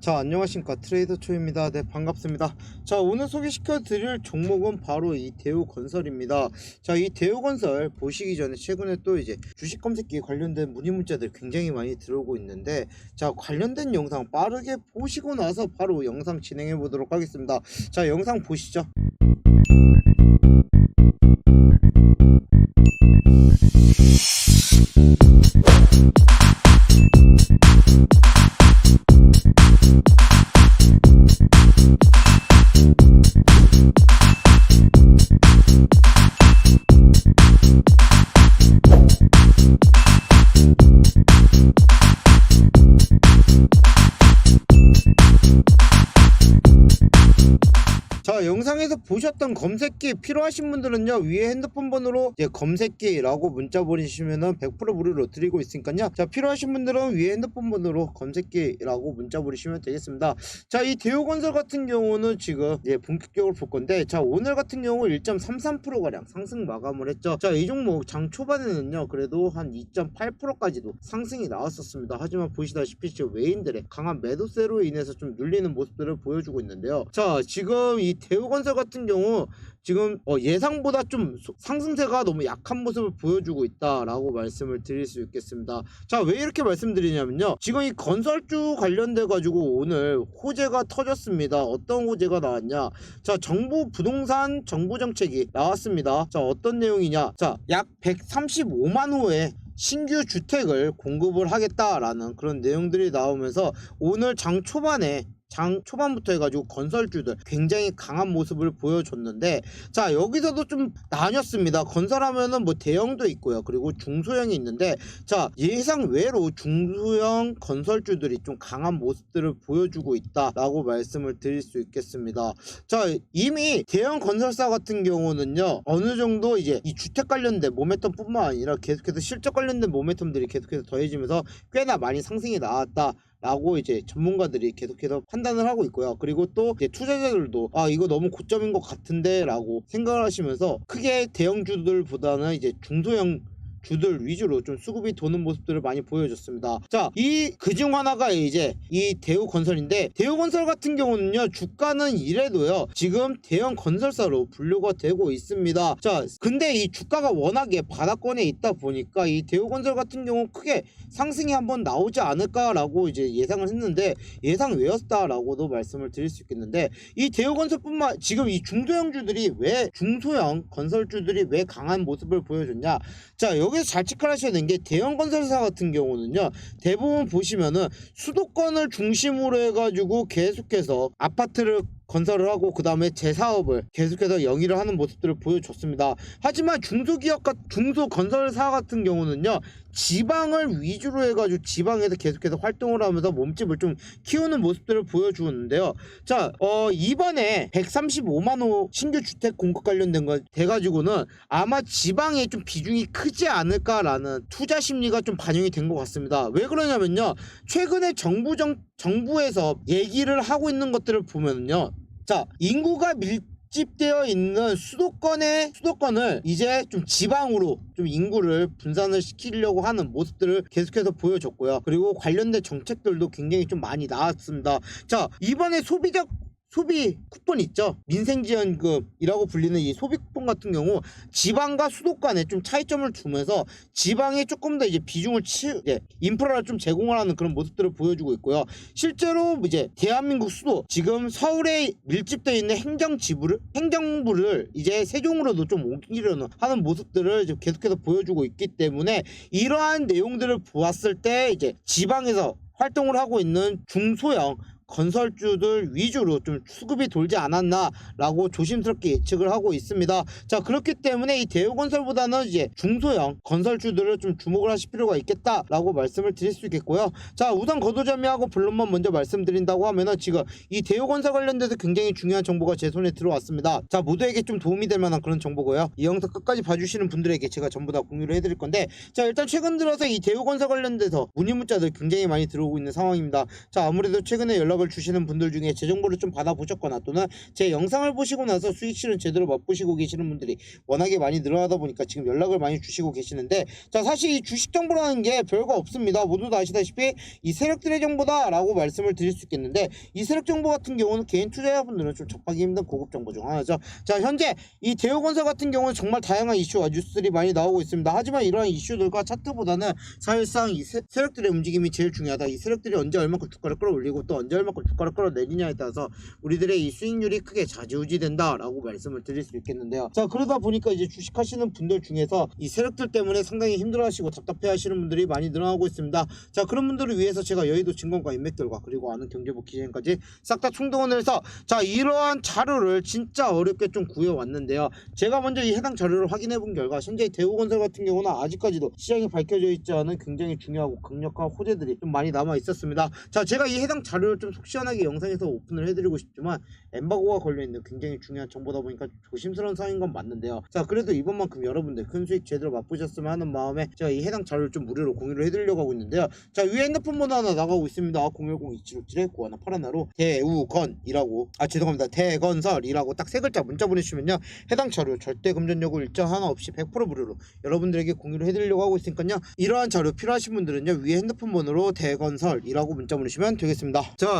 자 안녕하십니까. 트레이더 초입니다. 네 반갑습니다. 자 오늘 소개시켜 드릴 종목은 바로 이 대우건설입니다. 자 이 대우건설 보시기 전에 최근에 또 이제 주식 검색기 관련된 문의 문자들 굉장히 많이 들어오고 있는데 자 관련된 영상 빠르게 보시고 나서 바로 영상 진행해 보도록 하겠습니다. 자 영상 보시죠 보셨던 검색기 필요하신 분들은요 위에 핸드폰 번호로 이제 검색기라고 문자 보내주시면은 100% 무료로 드리고 있으니까요. 자 필요하신 분들은 위에 핸드폰 번호로 검색기라고 문자 보내시면 되겠습니다. 자 이 대우건설 같은 경우는 지금 이제 본격적으로 볼 건데 자 오늘 같은 경우 1.33% 가량 상승 마감을 했죠. 자 이 종목 장 초반에는요 그래도 한 2.8%까지도 상승이 나왔었습니다. 하지만 보시다시피 지금 외인들의 강한 매도세로 인해서 좀 눌리는 모습들을 보여주고 있는데요. 자 지금 이 대우건설 같은 경우 지금 어, 예상보다 좀 소- 상승세가 너무 약한 모습을 보여주고 있다라고 말씀을 드릴 수 있겠습니다. 자, 왜 이렇게 말씀드리냐면요. 지금 이 건설주 관련돼 가지고 오늘 호재가 터졌습니다. 어떤 호재가 나왔냐? 자, 정부 부동산 정부 정책이 나왔습니다. 자, 어떤 내용이냐? 자, 약 135만 호의 신규 주택을 공급을 하겠다라는 그런 내용들이 나오면서 오늘 장 초반에 장 초반부터 해가지고 건설주들 굉장히 강한 모습을 보여줬는데 자 여기서도 좀 나뉘었습니다. 건설하면은 뭐 대형도 있고요. 그리고 중소형이 있는데 자 예상 외로 중소형 건설주들이 좀 강한 모습들을 보여주고 있다라고 말씀을 드릴 수 있겠습니다. 자 이미 대형 건설사 같은 경우는요 어느 정도 이제 이 주택 관련된 모멘텀 뿐만 아니라 계속해서 실적 관련된 모멘텀들이 계속해서 더해지면서 꽤나 많이 상승이 나왔다 라고 이제 전문가들이 계속해서 판단을 하고 있고요. 그리고 또 투자자들도 아 이거 너무 고점인 것 같은데 라고 생각을 하시면서 크게 대형주들보다는 이제 중소형 주들 위주로 좀 수급이 도는 모습들을 많이 보여줬습니다. 자, 이 그중 하나가 이제 이 대우건설인데 대우건설 같은 경우는요 주가는 이래도요 지금 대형 건설사로 분류가 되고 있습니다. 자, 근데 이 주가가 워낙에 바닥권에 있다 보니까 이 대우건설 같은 경우 크게 상승이 한번 나오지 않을까라고 이제 예상을 했는데 예상 외였다라고도 말씀을 드릴 수 있겠는데 이 대우건설뿐만 지금 이 중소형주들이 왜 중소형 건설주들이 왜 강한 모습을 보여줬냐? 자 여 기서 잘 체크하셔야 되는 게 대형 건설사 같은 경우는요 대부분 보시면은 수도권을 중심으로 해가지고 계속해서 아파트를 건설을 하고 그 다음에 재사업을 계속해서 영위를 하는 모습들을 보여줬습니다. 하지만 중소기업 같 중소건설사 같은 경우는요 지방을 위주로 해가지고 지방에서 계속해서 활동을 하면서 몸집을 좀 키우는 모습들을 보여주는데요. 자, 어, 이번에 135만 호 신규 주택 공급 관련된 거 돼가지고는 아마 지방에 좀 비중이 크지 않을까라는 투자 심리가 좀 반영이 된 것 같습니다. 왜 그러냐면요. 최근에 정부 정, 정부에서 얘기를 하고 있는 것들을 보면요. 자, 인구가 밀 집되어 있는 수도권의 수도권을 이제 좀 지방으로 좀 인구를 분산을 시키려고 하는 모습들을 계속해서 보여줬고요. 그리고 관련된 정책들도 굉장히 좀 많이 나왔습니다. 자, 이번에 소비적 소비 쿠폰 있죠? 민생지원금이라고 불리는 이 소비 쿠폰 같은 경우 지방과 수도권에 좀 차이점을 두면서 지방에 조금 더 이제 비중을 치 예, 인프라를 좀 제공을 하는 그런 모습들을 보여주고 있고요. 실제로 이제 대한민국 수도 지금 서울에 밀집되어 있는 행정 지부를 행정부를 이제 세종으로도 좀 옮기려는 하는 모습들을 지금 계속해서 보여주고 있기 때문에 이러한 내용들을 보았을 때 이제 지방에서 활동을 하고 있는 중소형 건설주들 위주로 좀 수급이 돌지 않았나라고 조심스럽게 예측을 하고 있습니다. 자 그렇기 때문에 이 대우건설보다는 이제 중소형 건설주들을 좀 주목을 하실 필요가 있겠다라고 말씀을 드릴 수 있겠고요. 자 우선 거두절미하고 본론만 먼저 말씀드린다고 하면은 지금 이 대우건설 관련돼서 굉장히 중요한 정보가 제 손에 들어왔습니다. 자 모두에게 좀 도움이 될 만한 그런 정보고요. 이 영상 끝까지 봐주시는 분들에게 제가 전부 다 공유를 해드릴 건데 자 일단 최근 들어서 이 대우건설 관련돼서 문의 문자들 굉장히 많이 들어오고 있는 상황입니다. 자 아무래도 최근에 연락을 연락을 주시는 분들 중에 제 정보를 좀 받아보셨거나 또는 제 영상을 보시고 나서 수익 실현 제대로 맛보시고 계시는 분들이 워낙에 많이 늘어나다 보니까 지금 연락을 많이 주시고 계시는데 자 사실 이 주식 정보라는 게 별거 없습니다. 모두 다 아시다시피 이 세력들의 정보다라고 말씀을 드릴 수 있겠는데 이 세력 정보 같은 경우는 개인 투자자분들은 좀 접하기 힘든 고급 정보 중 하나죠. 자 현재 이 대우건설 같은 경우는 정말 다양한 이슈와 뉴스들이 많이 나오고 있습니다. 하지만 이러한 이슈들과 차트보다는 사실상 이 세, 세력들의 움직임이 제일 중요하다. 이 세력들이 언제 얼마큼 주가를 끌어올리고 또 언제 얼마 큼 주가를 끌어내리냐에 따라서 우리들의 이 수익률이 크게 좌지우지된다라고 말씀을 드릴 수 있겠는데요. 자 그러다 보니까 이제 주식하시는 분들 중에서 이 세력들 때문에 상당히 힘들어하시고 답답해하시는 분들이 많이 늘어나고 있습니다. 자 그런 분들을 위해서 제가 여의도 증권가 인맥들과 그리고 아는 경제부 기자님까지 싹다 총동원을 해서 자 이러한 자료를 진짜 어렵게 좀 구해왔는데요. 제가 먼저 이 해당 자료를 확인해 본 결과 현재 대우건설 같은 경우는 아직까지도 시장이 밝혀져 있지 않은 굉장히 중요하고 강력한 호재들이 좀 많이 남아 있었습니다. 자 제가 이 해당 자료를 좀속 시원하게 영상에서 오픈을 해드리고 싶지만 엠바고가 걸려있는 굉장히 중요한 정보다 보니까 조심스러운 상황인 건 맞는데요. 자 그래도 이번만큼 여러분들 큰 수익 제대로 맛보셨으면 하는 마음에 제가 이 해당 자료를 좀 무료로 공유를 해드리려고 하고 있는데요. 자 위에 핸드폰 번호 하나 나가고 있습니다. 010-2757에 9181로 대우건이라고 아 죄송합니다. 대건설이라고 딱 세 글자 문자 보내주시면요. 해당 자료 절대 금전 요구 일정 하나 없이 100% 무료로 여러분들에게 공유를 해드리려고 하고 있으니까요. 이러한 자료 필요하신 분들은요. 위에 핸드폰 번호로 대건설이라고 문자 보내시면 되겠습니다. 자